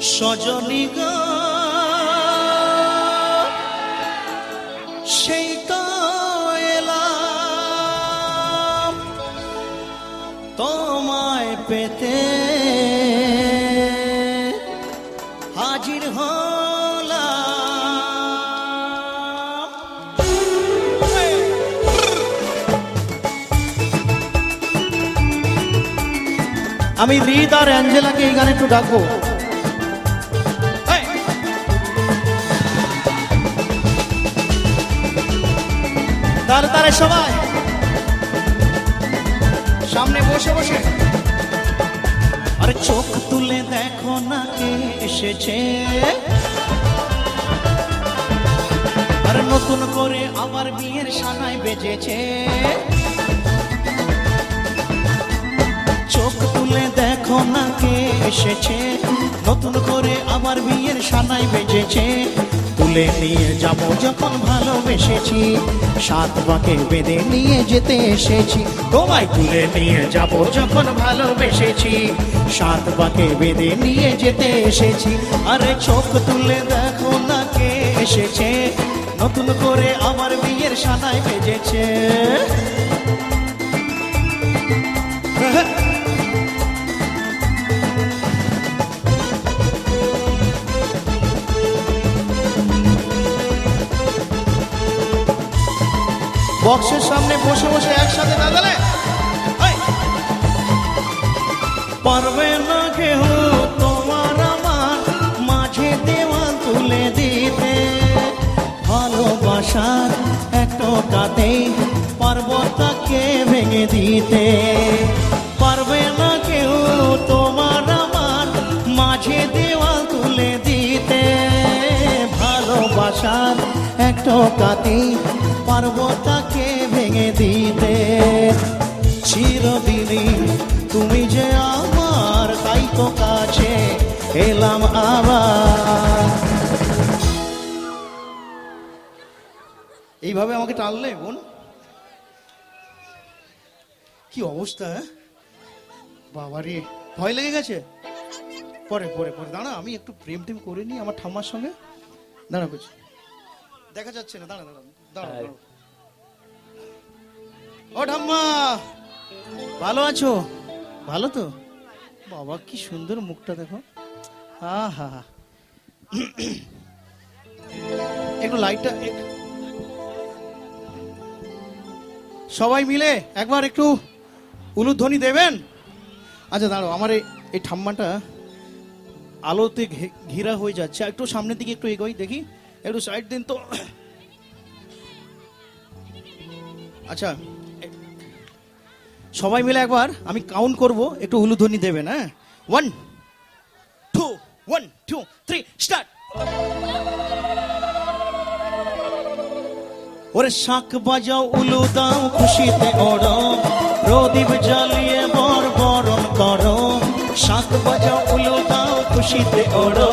সজনী সেই তো এলাম তোমায় পেতে। হাজির হলাম। আমি রিদ আর অ্যাঞ্জেলাকে এই গানে একটু ডাকবো। তারে তারে সবাই। সামনে বসে বসে। আরে চোখ তুলে দেখো না কে এসেছে। আর নতুন করে আবার বিয়ের সানায় বেজেছে। চোখ তুলে দেখো না কে এসেছে। নতুন করে আমার বিয়ের সানাই বেজেছে। তুলে নিয়ে যাব যখন ভালোবেসেছি। সাত পাকে বেঁধে নিয়ে যেতে এসেছি। তোমায় তুলে নিয়ে যাব যখন ভালোবেসেছি। সাত পাকে বেঁধে নিয়ে যেতে এসেছি। আরে চোখ তুলে দেখো না কে এসেছে। নতুন করে আমার বিয়ের সানাই বেজেছে। বক্সের সামনে বসে বসে একসাথে দাঁড়ালে পারবে না কেউ তোমার আমার মাঝে দেওয়াল তুলে দিতে। ভালোবাসার একটু কাতে পর্বতকে ভেঙে দিতে। পারবে না কেউ তোমার আমার মাঝে দেওয়াল তুলে দিতে। ভালোবাসার কাতি পার্বতাকে ভেঙে দিতে। চিরদিনই তুমি যে আমার, তাই তো কাছে এলাম আবার। এইভাবে আমাকে টানলে, বোন? কি অবস্থা হ্যাঁ? বাবারে, ভয় লেগে গেছে? পরে পরে পরে, দাঁড়া, আমি একটু প্রেম টেম করে নিই আমার ঠাম্মার সঙ্গে। দাঁড়া বুঝি দেখা যাচ্ছে না দাঁড়া দাঁড়া। ও ঠাম্মা ভালো আছো? ভালো তো? বাবা কি সুন্দর মুখটা দেখো। হা হা। একটু লাইটটা সবাই মিলে একবার একটু উলুধ্বনি দেবেন? আচ্ছা দাঁড়ো আমার এই- ঠাম্মাটা আলোতে ঘেরা হয়ে যাচ্ছে। একটু সামনের দিকে একটু এগোই দেখি। একটু সাইড দিন তো। আচ্ছা সবাই মিলে একবার আমি কাউন্ট করব, একটু উলুধ্বনি দেবেন হ্যাঁ? One two one two three start ওরে শাক বাজাও, উলু দাও, খুশিতে ওড়ো প্রদীপ জ্বালিয়ে বর বরণ করো। শাক বাজাও, উলু দাও, খুশিতে ওড়ো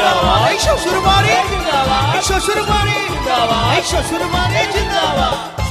जिंदाबाद एक सौ सुरमारी जिंदाबाद एक सौ सुरमारी जिंदाबाद एक सौ सुरमारी जिंदाबाद